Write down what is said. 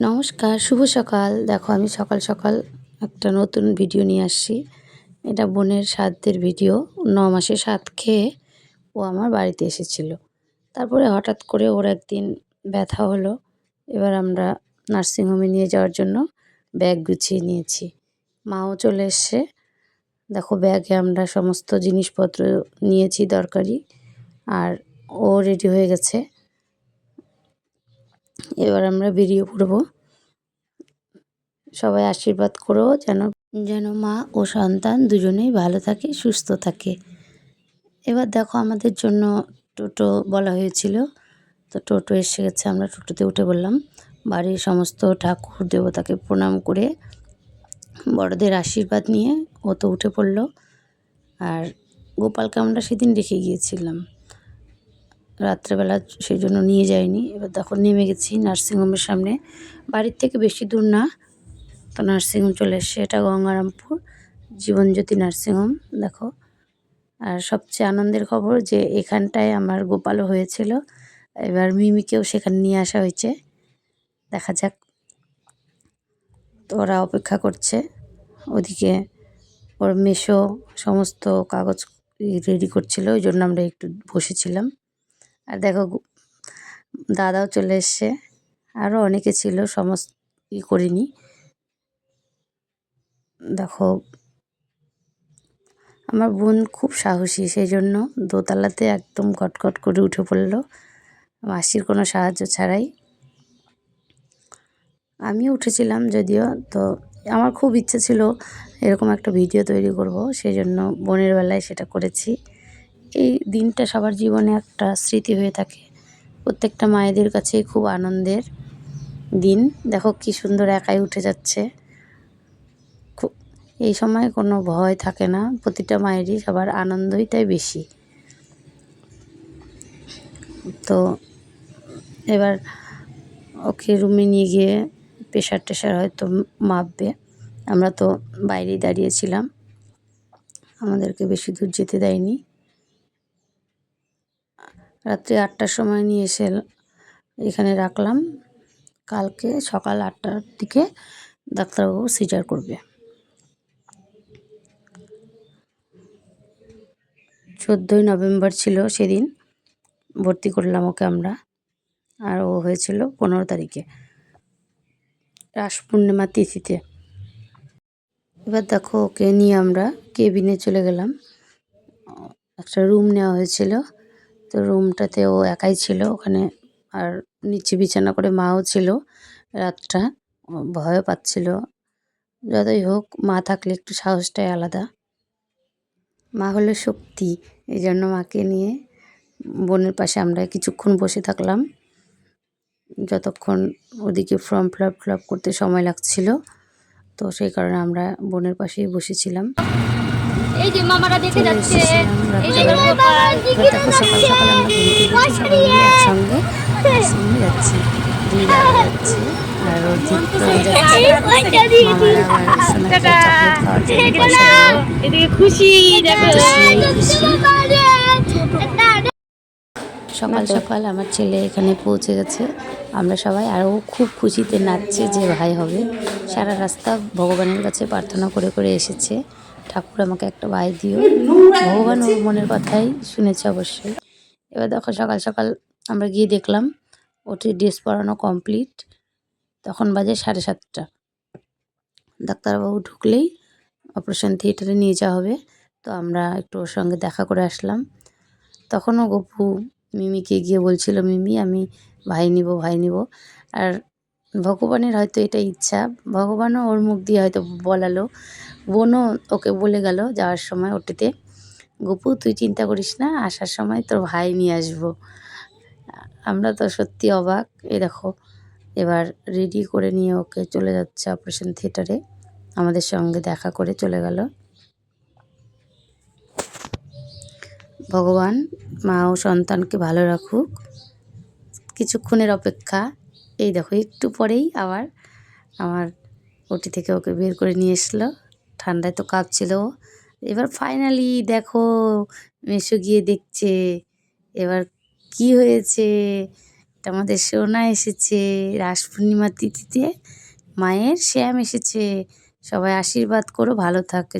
নমস্কার, শুভ সকাল। দেখো, আমি সকাল সকাল একটা নতুন ভিডিও নিয়ে আসছি। এটা বোনের সাধ্যের ভিডিও। ন মাসে সাত খেয়ে ও আমার বাড়িতে এসেছিল। তারপরে হঠাৎ করে ওর একদিন ব্যথা হলো। এবার আমরা নার্সিংহোমে নিয়ে যাওয়ার জন্য ব্যাগ গুছিয়ে নিয়েছি। মাও চলে এসছে। দেখো, ব্যাগে আমরা সমস্ত জিনিসপত্র নিয়েছি, দরকারি। আর ও রেডি হয়ে গেছে। এবার আমরা বেরিয়ে পড়ব। সবাই আশীর্বাদ করো যেন যেন মা ও সন্তান দুজনেই ভালো থাকে, সুস্থ থাকে। এবার দেখো আমাদের জন্য টোটো বলা হয়েছিল। তো টোটো এসে গেছে, আমরা টোটোতে উঠে বললাম বাড়ির সমস্ত ঠাকুর দেবতাকে প্রণাম করে বড়দের আশীর্বাদ নিয়ে ও তো উঠে পড়ল। আর গোপালকে আমরা সেদিন রেখে গিয়েছিলাম। রাত্রেবেলা সেই জন্য নিয়ে যাইনি এবার তখন নেমে গেছি নার্সিংহোমের সামনে। বাড়ির থেকে বেশি দূর না, তো নার্সিংহোম চলে এসছে। এটা গঙ্গারামপুর, জীবনজ্যোতি নার্সিংহোম, দেখো। আর সবচেয়ে আনন্দের খবর যে এখানটায় আমার গোপালও হয়েছিল। এবার মিমিকেও সেখানে নিয়ে আসা হয়েছে। দেখা যাক। তো ওরা অপেক্ষা করছে। ওদিকে ওর মেশো সমস্ত কাগজ রেডি করছিল, ওই জন্য আমরা একটু বসেছিলাম। আর দেখো দাদাও চলে এসছে। আরও অনেকে ছিল, সমস্ত ই করিনি। দেখো, আমার বোন খুব সাহসী সেই জন্য দোতলাতে একদম কটকট করে উঠে পড়ল। মাসির কোনো সাহায্য ছাড়াই। আমিও উঠেছিলাম যদিও, তো আমার খুব ইচ্ছে ছিল এরকম একটা ভিডিও তৈরি করব সেই জন্য বোনের বেলায় সেটা করেছি। এই দিনটা সবার জীবনে একটা স্মৃতি হয়ে থাকে। প্রত্যেকটা মায়েদের কাছে খুব আনন্দের দিন। দেখো কি সুন্দর একাই উঠে যাচ্ছে। খুব, এই সময় কোনো ভয় থাকে না, প্রতিটা মায়েরই সবার আনন্দই তাই বেশি। তো এবার ওকে রুমে নিয়ে গিয়ে প্রেশার টেশার হয়তো মাপবে। আমরা তো বাইরেই দাঁড়িয়েছিলাম আমাদেরকে বেশি দূর যেতে দেয়নি। রাত্রি আটটার সময় নিয়ে এসে এখানে রাখলাম। কালকে সকাল আটটার দিকে ডাক্তারবাবু সিজার করবে। চোদ্দোই নভেম্বর ছিল সেদিন। ভর্তি করলাম ওকে আমরা। আর ও হয়েছিল পনেরো তারিখে। রাস পূর্ণিমা তিথিতে। এবার দেখো ওকে নিয়ে আমরা কেবিনে চলে গেলাম। একটা রুম নেওয়া হয়েছিল। তো রুমটাতে ও একাই ছিল, ওখানে আর নিচে বিছানা করে মাও ছিল রাতটা ভয়ও পাচ্ছিল। যতই হোক, মা থাকলে একটু সাহসটাই আলাদা। মা হলো শক্তি এই জন্য মাকে নিয়ে বোনের পাশে আমরা কিছুক্ষণ বসে থাকলাম। যতক্ষণ ওদিকে form fill up fill up করতে সময় লাগছিল, তো সেই কারণে আমরা বোনের পাশেই বসেছিলাম। এই যে মামারা দেখে যাচ্ছে এই যে দেখো সকাল সকাল আমরা ঘুম থেকে একসঙ্গে যাচ্ছি। দাদা যাচ্ছে। তো খুশি। সকাল সকাল আমার ছেলে এখানে পৌঁছে গেছে। আমরা সবাই আরও খুব খুশিতে নাচছে যে ভাই হবে। সারা রাস্তা ভগবানের কাছে প্রার্থনা করে করে এসেছে। ঠাকুর আমাকে একটা ভাই দিও। ভগবান ওর মনের কথাই শুনেছে অবশ্যই। এবার দেখো সকাল সকাল আমরা গিয়ে দেখলাম ওটি ড্রেস পরানো কমপ্লিট। তখন বাজে সাড়ে সাতটা। ডাক্তারবাবু ঢুকলেই অপারেশন থিয়েটারে নিয়ে যাওয়া হবে। তো আমরা একটু ওর সঙ্গে দেখা করে আসলাম। তখনও গপু মিমিকে গিয়ে বলছিল, মিমি, আমি ভাই নিব ভাই নিব। আর ভগবানের হয়তো এটা ইচ্ছা। ভগবানও ওর মুখ দিয়ে হয়তো বলালো। বোনও ওকে বলে গেল যাওয়ার সময় ওটিতে। গপু, তুই চিন্তা করিস না, আসার সময় তোর ভাই নিয়ে আসব। আমরা তো সত্যি অবাক। এ দেখো, এবার রেডি করে নিয়ে ওকে চলে যাচ্ছে অপারেশন থিয়েটারে আমাদের সঙ্গে দেখা করে চলে গেল। ভগবান, মা ও সন্তানকে ভালো রাখুক। কিছুক্ষণের অপেক্ষা। এই দেখো, একটু পরেই আবার আমার ওটি থেকে ওকে বের করে নিয়ে এসলো। ঠান্ডায় তো কাঁপছিল। এবার ফাইনালি দেখো, মেশো গিয়ে দেখছে। এবার কি হয়েছে? আমাদের সোনা এসেছে। রাস পূর্ণিমার তিথিতে মায়ের শ্যাম এসেছে। সবাই আশীর্বাদ করো, ভালো থাকে।